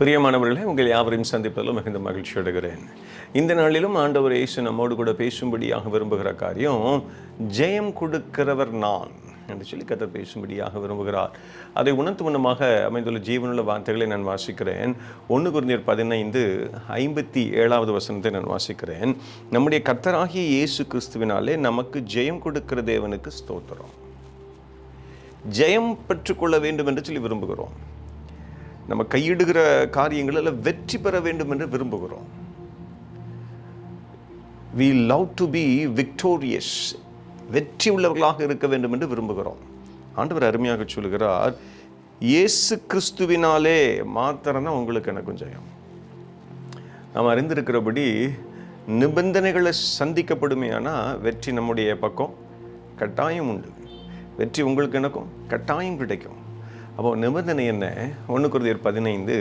பிரியமானவர்களே உங்கள் யாவரையும் சந்திப்பதிலும் மிகுந்த மகிழ்ச்சி அடைகிறேன். இந்த நாளிலும் ஆண்டவர் இயேசு நம்மோடு கூட பேசும்படியாக விரும்புகிற காரியம் ஜெயம் கொடுக்கிறவர் நான் என்று சொல்லி கத்தர் பேசும்படியாக விரும்புகிறார். அதை உணர்த்து முன்னமாக அமைந்துள்ள ஜீவனுள்ள வார்த்தைகளை நான் வாசிக்கிறேன். ஒன்று குறிஞர் பதினைந்து ஐம்பத்தி ஏழாவது வசனத்தை நான் வாசிக்கிறேன். நம்முடைய கர்த்தராகிய இயேசு கிறிஸ்துவினாலே நமக்கு ஜெயம் கொடுக்கிற தேவனுக்கு ஸ்தோத்திரம். ஜெயம் பெற்றுக்கொள்ள வேண்டும் என்று சொல்லி விரும்புகிறோம். நம்ம கையிடுகிற காரியங்களில் வெற்றி பெற வேண்டும் என்று விரும்புகிறோம். We love to be victorious வெற்றி உள்ளவர்களாக இருக்க வேண்டும் என்று விரும்புகிறோம். ஆண்டவர் அருமையாக சொல்கிறார் இயேசு கிறிஸ்துவினாலே மாத்திரம்தான் உங்களுக்கு எனக்கும் ஜெயம். நாம் அறிந்திருக்கிறபடி நிபந்தனைகளை சந்திக்கப்படுமையானால் வெற்றி நம்முடைய பக்கம் கட்டாயம் உண்டு. வெற்றி உங்களுக்கு எனக்கும் கட்டாயம் கிடைக்கும். அப்போ நிபந்தனை என்ன? ஒன்று குருதியர் பதினைந்து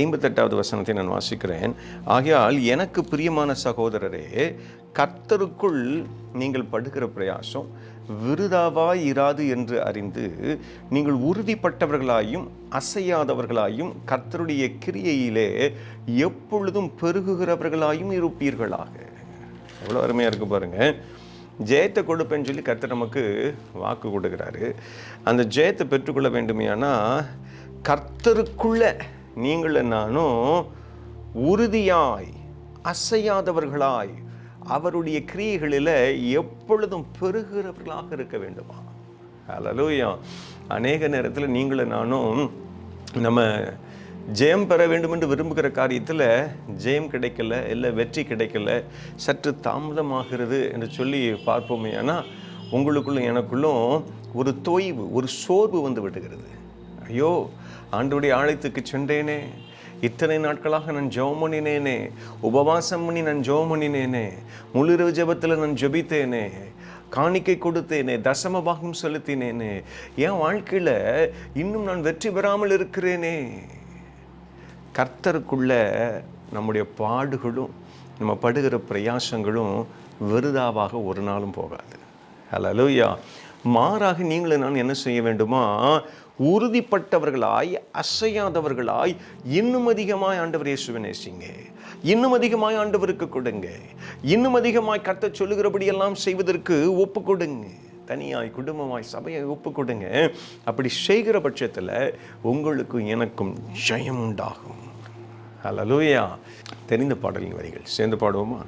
ஐம்பத்தெட்டாவது வசனத்தை நான் வாசிக்கிறேன். ஆகையால் எனக்கு பிரியமான சகோதரரே கர்த்தருக்குள் நீங்கள் படுகிற பிரயாசம் விருதாவாய் இராது என்று அறிந்து நீங்கள் உறுதிப்பட்டவர்களாயும் அசையாதவர்களாயும் கர்த்தருடைய கிரியையிலே எப்பொழுதும் பெருகுகிறவர்களாயும் இருப்பீர்களாக. எவ்வளோ அருமையாக இருக்கு பாருங்கள் ஜெயத்தை கொடுப்பேன்னு சொல்லி கர்த்தர் நமக்கு வாக்கு கொடுக்குறாரு. அந்த ஜெயத்தை பெற்றுக்கொள்ள வேண்டுமையானா கர்த்தருக்குள்ள நீங்களும் நானும் உறுதியாய் அசையாதவர்களாய் அவருடைய கிரியைகளில் எப்பொழுதும் பெருகிறவர்களாக இருக்க வேண்டுமா? அலலூயா அநேக நேரத்தில் நீங்களும் நானும் நம்ம ஜெயம் பெற வேண்டும் என்று விரும்புகிற காரியத்தில் ஜெயம் கிடைக்கல இல்லை வெற்றி கிடைக்கல சற்று தாமதமாகிறது என்று சொல்லி பார்ப்போமே. ஆனால் உங்களுக்குள்ளும் எனக்குள்ளும் ஒரு தொய்வு ஒரு சோர்வு வந்து விடுகிறது. ஐயோ ஆண்டுடைய ஆலயத்துக்கு சென்றேனே. இத்தனை நாட்களாக நான் ஜெபம் பண்ணினேனே. உபவாசம் பண்ணி நான் ஜெபம் பண்ணினேனே. முழுரவு ஜெபத்தில் நான் ஜெபித்தேனே. காணிக்கை கொடுத்தேனே. தசம பாகம் செலுத்தினேனே. என் வாழ்க்கையில் இன்னும் நான் வெற்றி பெறாமல் இருக்கிறேனே. கர்த்தருக்குள்ள நம்முடைய பாடுகளும் நம்ம படுகிற பிரயாசங்களும் விருதாவாக ஒரு நாளும் போகாது. ஹலலூயா மாறாக நீங்களும் நான் என்ன செய்ய வேண்டுமா? உறுதிப்பட்டவர்களாய் அசையாதவர்களாய் இன்னும் அதிகமாய் ஆண்டவர் இயேசுவை நேசிங்க. இன்னும் அதிகமாய் ஆண்டவருக்கு கொடுங்க. இன்னும் அதிகமாய் கர்த்தர் சொல்லுகிறபடியெல்லாம் செய்வதற்கு ஒப்பு கொடுங்க. தனியாய் குடும்பமாய் சபையை ஒப்பு கொடுங்க. அப்படி செய்கிற பட்சத்தில் உங்களுக்கும் எனக்கும் ஜெயம் உண்டாகும். அலலூயா தெரிந்த பாடலின் வரிகள். சேர்ந்து பாடுவோமா?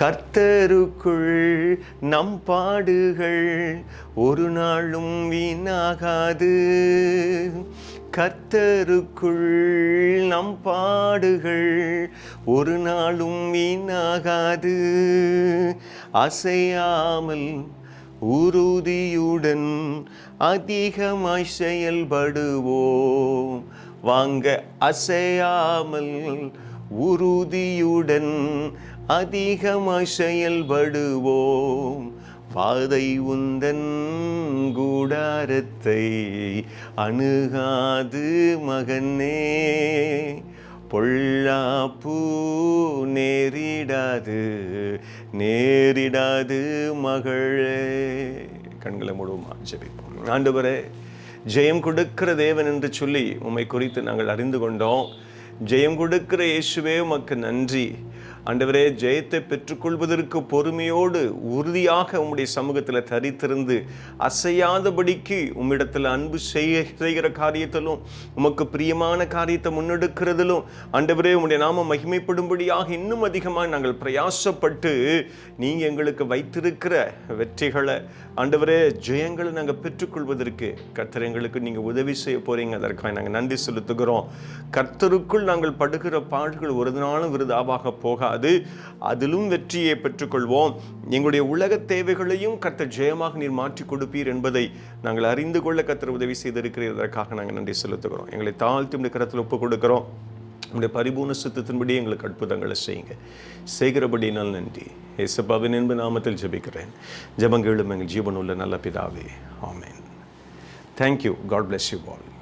கர்த்தருக்குள் நம் பாடுகள் ஒரு நாளும் வீணாகாது. கர்த்தருக்குள் நம் பாடுகள் ஒரு நாளும் வீணாகாது. அசையாமல் உறுதியுடன் அதிகமாய் செயல்படுவோம். வாங்க அசையாமல் உறுதியுடன் அதிகமாய் செயல்படுவோம் பாதை உந்தன் கூடாரத்தை அணுகாது மகனே. பொல்லாப்பூ நேரிடாது நேரிடாது மகளே. கண்களை மூடுவோமா? ஜெபிப்போம். ஆண்டவரே ஜெயம் கொடுக்கிற தேவன் என்று சொல்லி உம்மை குறித்து நாங்கள் அறிந்து கொண்டோம். ஜெயம் கொடுக்கிற இயேசுவே உமக்கு நன்றி. ஆண்டவரே ஜெயத்தை பெற்றுக்கொள்வதற்கு பொறுமையோடு உறுதியாக உம்முடைய சமூகத்தில் தரித்திருந்து அசையாதபடிக்கு உம்மிடத்தில் அன்பு செய்ய செய்கிற காரியத்திலும் உமக்கு பிரியமான காரியத்தை முன்னெடுக்கிறதிலும் ஆண்டவரே உம்முடைய நாம மகிமைப்படும்படியாக இன்னும் அதிகமாக நாங்கள் பிரயாசப்பட்டு நீங்கள் எங்களுக்கு வைத்திருக்கிற வெற்றிகளை ஆண்டவரே ஜெயங்களை நாங்கள் பெற்றுக்கொள்வதற்கு கர்த்தர் எங்களுக்கு நீங்கள் உதவி செய்ய போறீங்க. அதற்காக நாங்கள் நன்றி செலுத்துகிறோம். கர்த்தருக்குள் நாங்கள் படுகிற பாடுகள் ஒரு நாளும் விருதாவாக போகாது. அதிலும் வெற்றியை பெற்றுக்கொள்வோம். எங்களுடைய உலக தேவைகளையும் கர்த்தர் ஜெயமாக நீர் மாற்றி கொடுப்பீர் என்பதை நாங்கள் அறிந்து கொள்ள கர்த்தர் உதவி செய்திருக்கிறதற்காக நாங்கள் நன்றி செலுத்துகிறோம். எங்களை தாழ்த்தி உடைய கருத்தில் ஒப்புக் கொடுக்கிறோம். உங்களுடைய பரிபூர்ண சுத்தத்தின்படி எங்களுக்கு அற்புதங்களை செய்யுங்க. செய்கிறபடினால் நன்றி. ஏசப்பாவின் என்பது நாமத்தில் ஜெபிக்கிறேன். ஜபங்களும் எங்கள் ஜீவனுள்ள நல்ல பிதாவே. ஆமேன். Thank you God bless you all